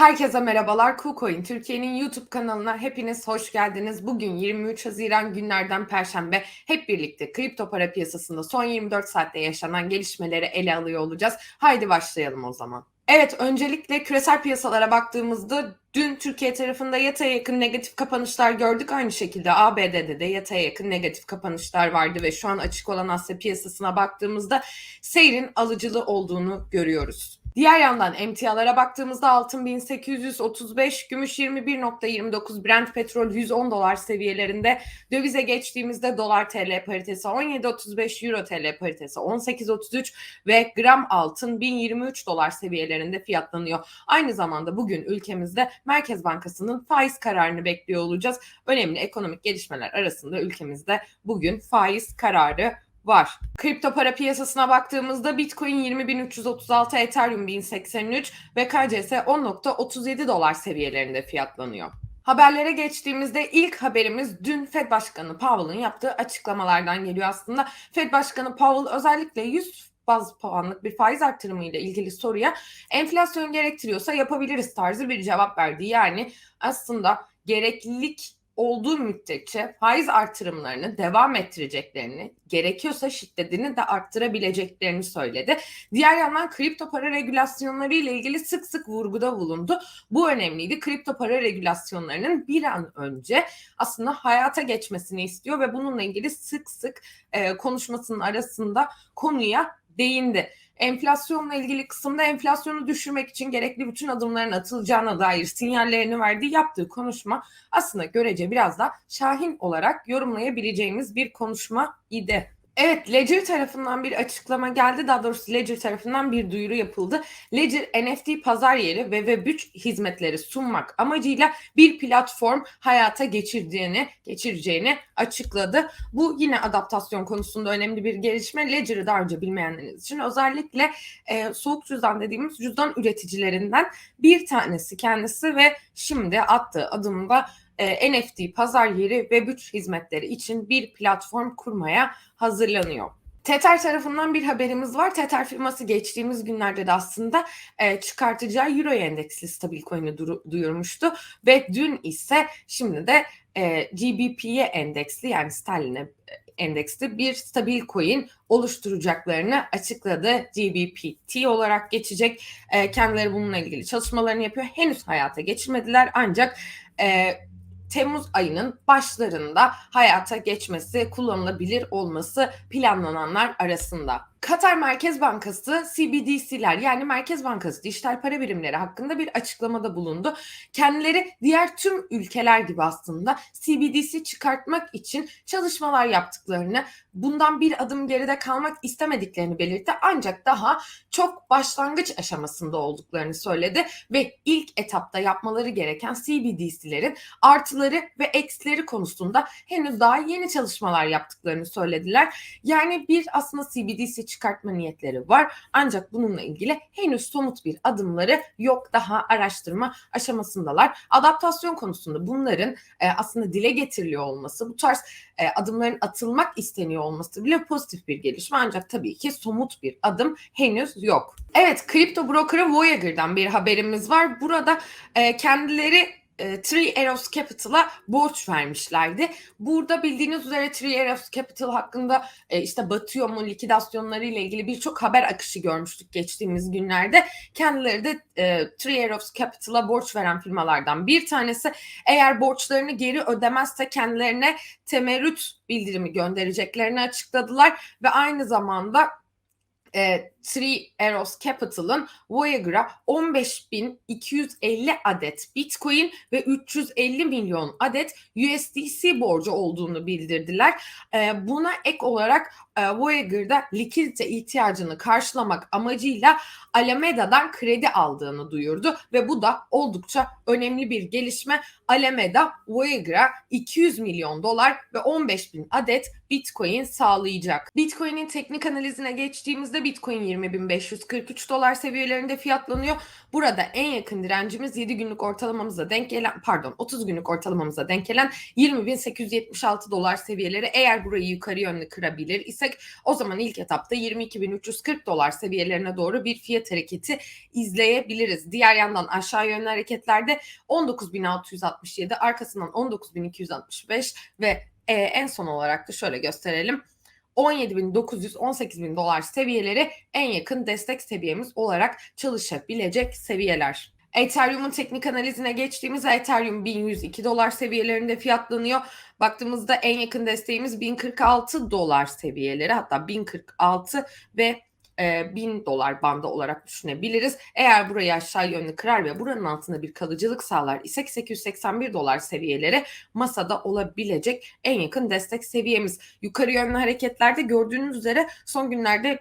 Herkese merhabalar. KuCoin Türkiye'nin YouTube kanalına hepiniz hoş geldiniz. Bugün 23 Haziran günlerden Perşembe hep birlikte kripto para piyasasında son 24 saatte yaşanan gelişmeleri ele alıyor olacağız. Haydi başlayalım o zaman. Evet öncelikle küresel piyasalara baktığımızda dün Türkiye tarafında yataya yakın negatif kapanışlar gördük. Aynı şekilde ABD'de de yataya yakın negatif kapanışlar vardı ve şu an açık olan Asya piyasasına baktığımızda seyrin alıcılı olduğunu görüyoruz. Diğer yandan emtialara baktığımızda altın 1835, gümüş 21.29, Brent petrol 110 dolar seviyelerinde, dövize geçtiğimizde dolar TL paritesi 17.35, euro TL paritesi 18.33 ve gram altın 1023 dolar seviyelerinde fiyatlanıyor. Aynı zamanda bugün ülkemizde Merkez Bankası'nın faiz kararını bekliyor olacağız. Önemli ekonomik gelişmeler arasında ülkemizde bugün faiz kararı var. Kripto para piyasasına baktığımızda Bitcoin 20.336, Ethereum 1083 ve KCS 10.37 dolar seviyelerinde fiyatlanıyor. Haberlere geçtiğimizde ilk haberimiz dün Fed Başkanı Powell'ın yaptığı açıklamalardan geliyor aslında. Fed Başkanı Powell özellikle 100 baz puanlık bir faiz artırımı ile ilgili soruya enflasyon gerektiriyorsa yapabiliriz tarzı bir cevap verdi. Yani aslında gereklilik olduğu müddetçe faiz artırımlarını devam ettireceklerini, gerekiyorsa şiddetini de arttırabileceklerini söyledi. Diğer yandan kripto para regülasyonları ile ilgili sık sık vurguda bulundu. Bu önemliydi. Kripto para regülasyonlarının bir an önce aslında hayata geçmesini istiyor ve bununla ilgili sık sık e, konuşmasının arasında konuya değindi enflasyonla ilgili kısımda enflasyonu düşürmek için gerekli bütün adımların atılacağına dair sinyallerini verdiği yaptığı konuşma aslında görece biraz da şahin olarak yorumlayabileceğimiz bir konuşma idi. Evet Ledger tarafından bir açıklama geldi. Daha doğrusu Ledger tarafından bir duyuru yapıldı. Ledger NFT pazar yeri ve Web3 hizmetleri sunmak amacıyla bir platform hayata geçirdiğini, geçireceğini açıkladı. Bu yine adaptasyon konusunda önemli bir gelişme. Ledger'ı daha önce bilmeyenleriniz için özellikle e, soğuk cüzdan dediğimiz cüzdan üreticilerinden bir tanesi kendisi ve şimdi attığı adımda e, NFT pazar yeri ve Web3 hizmetleri için bir platform kurmaya hazırlanıyor. Tether tarafından bir haberimiz var. Tether firması geçtiğimiz günlerde de aslında e, çıkartacağı Euro endeksli stabil coin'i duyurmuştu ve dün ise şimdi de e, GBP'ye endeksli yani sterline endeksli bir stabil coin oluşturacaklarını açıkladı. GBPT olarak geçecek. E, kendileri bununla ilgili çalışmalarını yapıyor. Henüz hayata geçirmediler ancak e, Temmuz ayının başlarında hayata geçmesi, kullanılabilir olması planlananlar arasında. Katar Merkez Bankası CBDC'ler yani Merkez Bankası dijital para birimleri hakkında bir açıklamada bulundu. Kendileri diğer tüm ülkeler gibi aslında CBDC çıkartmak için çalışmalar yaptıklarını, bundan bir adım geride kalmak istemediklerini belirtti. Ancak daha çok başlangıç aşamasında olduklarını söyledi ve ilk etapta yapmaları gereken CBDC'lerin artıları ve eksileri konusunda henüz daha yeni çalışmalar yaptıklarını söylediler. Yani bir aslında CBDC çıkartma niyetleri var. Ancak bununla ilgili henüz somut bir adımları yok. Daha araştırma aşamasındalar. Adaptasyon konusunda bunların e, aslında dile getiriliyor olması, bu tarz e, adımların atılmak isteniyor olması bile pozitif bir gelişme. Ancak tabii ki somut bir adım henüz yok. Evet, kripto brokerı Voyager'dan bir haberimiz var. Burada e, kendileri e, Three Arrows Capital'a borç vermişlerdi. Burada bildiğiniz üzere Three Arrows Capital hakkında e, işte batıyor mu likidasyonları ile ilgili birçok haber akışı görmüştük geçtiğimiz günlerde. Kendileri de e, Three Arrows Capital'a borç veren firmalardan bir tanesi. Eğer borçlarını geri ödemezse kendilerine temerrüt bildirimi göndereceklerini açıkladılar ve aynı zamanda e, Three Arrows Capital'ın Voyager'a 15.250 adet Bitcoin ve 350 milyon adet USDC borcu olduğunu bildirdiler. E, buna ek olarak e, Voyager'da likidite ihtiyacını karşılamak amacıyla Alameda'dan kredi aldığını duyurdu ve bu da oldukça önemli bir gelişme. Alameda Voyager'a 200 milyon dolar ve 15 bin adet Bitcoin sağlayacak. Bitcoin'in teknik analizine geçtiğimizde Bitcoin 20.543 dolar seviyelerinde fiyatlanıyor. Burada en yakın direncimiz 7 günlük ortalamamıza denk gelen pardon 30 günlük ortalamamıza denk gelen 20.876 dolar seviyeleri. Eğer burayı yukarı yönlü kırabilir isek o zaman ilk etapta 22.340 dolar seviyelerine doğru bir fiyat hareketi izleyebiliriz. Diğer yandan aşağı yönlü hareketlerde 19.667 arkasından 19.265 ve e, en son olarak da şöyle gösterelim. 17.900, 18.000 dolar seviyeleri en yakın destek seviyemiz olarak çalışabilecek seviyeler. Ethereum'un teknik analizine geçtiğimizde Ethereum 1102 dolar seviyelerinde fiyatlanıyor. Baktığımızda en yakın desteğimiz 1046 dolar seviyeleri hatta 1046 ve 1000 dolar bandı olarak düşünebiliriz. Eğer burayı aşağı yönlü kırar ve buranın altında bir kalıcılık sağlar ise 881 dolar seviyeleri masada olabilecek en yakın destek seviyemiz. Yukarı yönlü hareketlerde gördüğünüz üzere son günlerde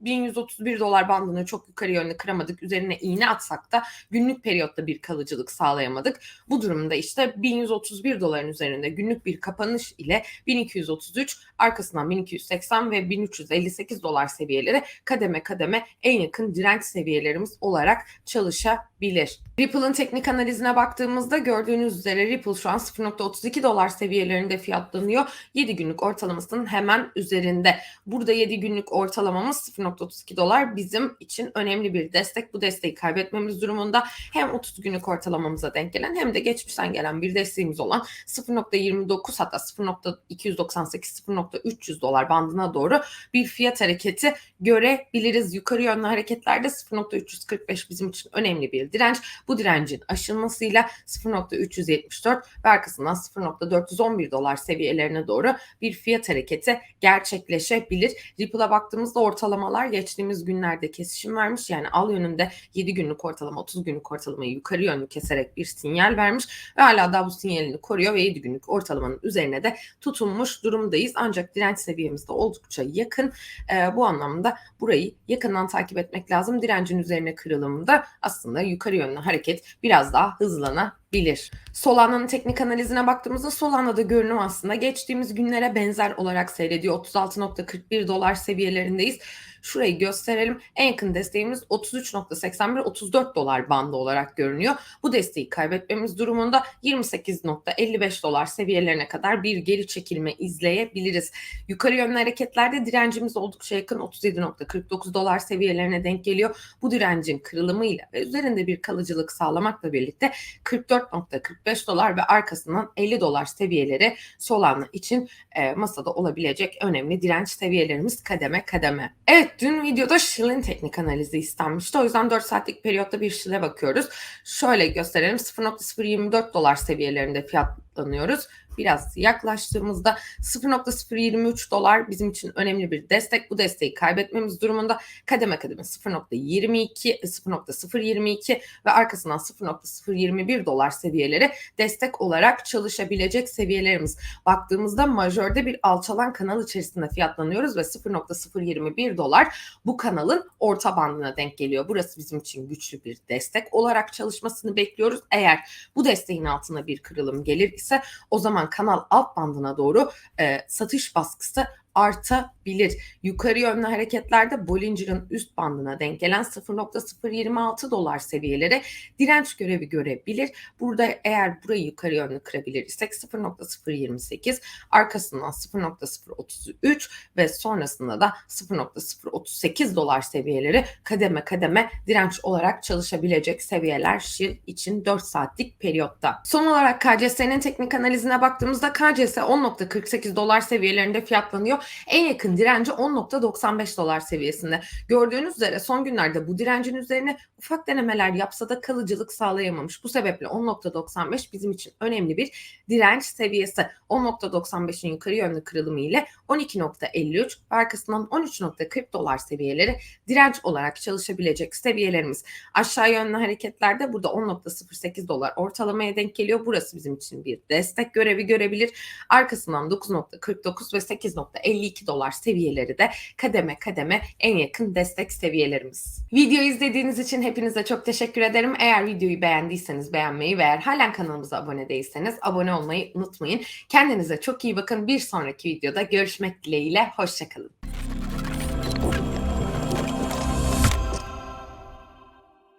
1131 dolar bandını çok yukarı yönlü kıramadık. Üzerine iğne atsak da günlük periyotta bir kalıcılık sağlayamadık. Bu durumda işte 1131 doların üzerinde günlük bir kapanış ile 1233 arkasından 1280 ve 1358 dolar seviyeleri kademe kademe en yakın direnç seviyelerimiz olarak çalışabilir. Ripple'ın teknik analizine baktığımızda gördüğünüz üzere Ripple şu an 0.32 dolar seviyelerinde fiyatlanıyor. 7 günlük ortalamasının hemen üzerinde. Burada 7 günlük ortalamamız 0.32 dolar bizim için önemli bir destek. Bu desteği kaybetmemiz durumunda hem 30 günlük ortalamamıza denk gelen hem de geçmişten gelen bir desteğimiz olan 0.29 hatta 0.298 0.300 dolar bandına doğru bir fiyat hareketi görebiliriz. Yukarı yönlü hareketlerde 0.345 bizim için önemli bir direnç. Bu direncin aşılmasıyla 0.374 ve arkasından 0.411 dolar seviyelerine doğru bir fiyat hareketi gerçekleşebilir. Ripple'a baktığımızda ortalamalar geçtiğimiz günlerde kesişim vermiş. Yani al yönünde 7 günlük ortalama 30 günlük ortalamayı yukarı yönlü keserek bir sinyal vermiş ve hala da bu sinyalini koruyor ve 7 günlük ortalamanın üzerine de tutunmuş durumdayız. Ancak direnç seviyemizde oldukça yakın. E, bu anlamda burayı yakından takip etmek lazım. Direncin üzerine kırılımında aslında yukarı yönlü hareket biraz daha hızlanabilir. Solana'nın teknik analizine baktığımızda Solana'da görünüm aslında geçtiğimiz günlere benzer olarak seyrediyor. 36.41 dolar seviyelerindeyiz. Şurayı gösterelim. En yakın desteğimiz 33.81-34 dolar bandı olarak görünüyor. Bu desteği kaybetmemiz durumunda 28.55 dolar seviyelerine kadar bir geri çekilme izleyebiliriz. Yukarı yönlü hareketlerde direncimiz oldukça yakın 37.49 dolar seviyelerine denk geliyor. Bu direncin kırılımıyla ve üzerinde bir kalıcılık sağlamakla birlikte 44.45 dolar ve arkasından 50 dolar seviyeleri Solana için e, masada olabilecek önemli direnç seviyelerimiz kademe kademe. Evet dün videoda Shill'in teknik analizi istenmişti. O yüzden 4 saatlik periyotta bir Shill'e bakıyoruz. Şöyle gösterelim 0.024 dolar seviyelerinde fiyatlanıyoruz biraz yaklaştığımızda 0.023 dolar bizim için önemli bir destek. Bu desteği kaybetmemiz durumunda kademe kademe 0.22, 0.022 ve arkasından 0.021 dolar seviyeleri destek olarak çalışabilecek seviyelerimiz. Baktığımızda majörde bir alçalan kanal içerisinde fiyatlanıyoruz ve 0.021 dolar bu kanalın orta bandına denk geliyor. Burası bizim için güçlü bir destek olarak çalışmasını bekliyoruz. Eğer bu desteğin altına bir kırılım gelir ise o zaman kanal alt bandına doğru e, satış baskısı artabilir. Yukarı yönlü hareketlerde Bollinger'ın üst bandına denk gelen 0.026 dolar seviyeleri direnç görevi görebilir. Burada eğer burayı yukarı yönlü kırabilirsek 0.028 arkasından 0.033 ve sonrasında da 0.038 dolar seviyeleri kademe kademe direnç olarak çalışabilecek seviyeler Shil için 4 saatlik periyotta. Son olarak KCS'nin teknik analizine baktığımızda KCS 10.48 dolar seviyelerinde fiyatlanıyor. En yakın direnci 10.95 dolar seviyesinde. Gördüğünüz üzere son günlerde bu direncin üzerine ufak denemeler yapsa da kalıcılık sağlayamamış. Bu sebeple 10.95 bizim için önemli bir direnç seviyesi. 10.95'in yukarı yönlü kırılımı ile 12.53 arkasından 13.40 dolar seviyeleri direnç olarak çalışabilecek seviyelerimiz. Aşağı yönlü hareketlerde burada 10.08 dolar ortalamaya denk geliyor. Burası bizim için bir destek görevi görebilir. Arkasından 9.49 ve 8.52 dolar seviyeleri de kademe kademe en yakın destek seviyelerimiz. Video izlediğiniz için hepinize çok teşekkür ederim. Eğer videoyu beğendiyseniz beğenmeyi ve eğer halen kanalımıza abone değilseniz abone olmayı unutmayın. Kendinize çok iyi bakın. Bir sonraki videoda görüşmek dileğiyle. Hoşçakalın.